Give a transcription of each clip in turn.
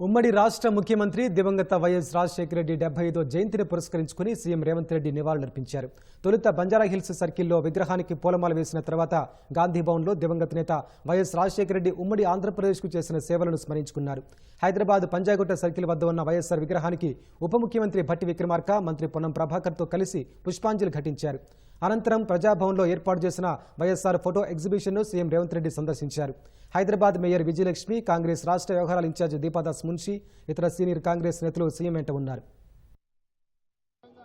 ఉమ్మడి రాష్ట్ర ముఖ్యమంత్రి దివంగత వైఎస్ రాజశేఖర రెడ్డి డెబ్బై ఐదో జయంతిని పురస్కరించుకుని సీఎం రేవంత్ రెడ్డి నివాళులర్పించారు. తొలుత బంజారాహిల్స్ సర్కిల్లో విగ్రహానికి పూలమాల వేసిన తర్వాత గాంధీ భవన్లో దివంగత నేత వైఎస్ రాజశేఖర రెడ్డి ఉమ్మడి ఆంధ్రప్రదేశ్కు చేసిన సేవలను స్మరించుకున్నారు. హైదరాబాద్ పంజాగుట్ట సర్కిల్ వద్ద ఉన్న వైఎస్ఆర్ విగ్రహానికి ఉప ముఖ్యమంత్రి భట్టి విక్రమార్క మంత్రి పొన్నం ప్రభాకర్తో కలిసి పుష్పాంజలి ఘటించారు. అనంతరం ప్రజాభవన్లో ఏర్పాటు చేసిన వైఎస్ఆర్ ఫోటో ఎగ్జిబిషన్ను సీఎం రేవంత్ రెడ్డి సందర్శించారు. హైదరాబాద్ మేయర్ విజయలక్ష్మి కాంగ్రెస్ రాష్ట్ర వ్యవహారాల ఇన్ఛార్జ్ దీపాదాస్ మున్షి ఇతర సీనియర్ కాంగ్రెస్ నేతలు సీఎం వెంట ఉన్నారు.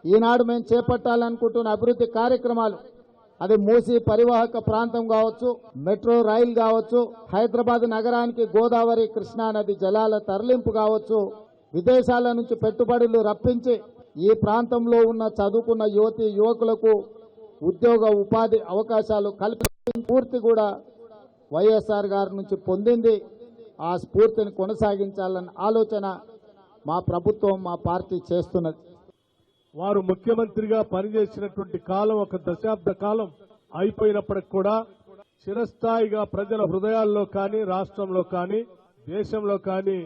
ఈనాడు మేము చేపట్టాలనుకుంటున్న అభివృద్ధి కార్యక్రమాలు అది మూసి పరివాహక ప్రాంతం కావచ్చు మెట్రో రైలు కావచ్చు హైదరాబాద్ నగరానికి గోదావరి కృష్ణా నది జలాల తరలింపు కావచ్చు విదేశాల నుంచి పెట్టుబడులు రప్పించి ఈ ప్రాంతంలో ఉన్న చదువుకున్న యువతి యువకులకు ఉద్యోగ ఉపాధి అవకాశాలు కల్పించి పూర్తి కూడా వైఎస్ఆర్ గారి నుంచి పొందింది. ఆ స్ఫూర్తిని కొనసాగించాలన్న ఆలోచన మా ప్రభుత్వం మా పార్టీ చేస్తున్నది. వారు ముఖ్యమంత్రిగా పనిచేసినటువంటి కాలం ఒక దశాబ్ద కాలం అయిపోయినప్పటికి కూడా చిరస్థాయిగా ప్రజల హృదయాల్లో కానీ రాష్ట్రంలో కానీ దేశంలో కానీ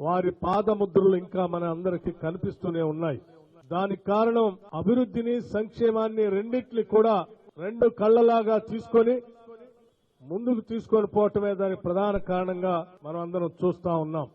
వారి పాదముద్రలు ఇంకా మన అందరికీ కనిపిస్తూనే ఉన్నాయి. దానికి కారణం అభివృద్ధిని సంక్షేమాన్ని రెండింటిని కూడా రెండు కళ్ళలాగా తీసుకొని ముందుకు తీసుకొని పోవటమే దానికి ప్రధాన కారణంగా మనం అందరం చూస్తా ఉన్నాం.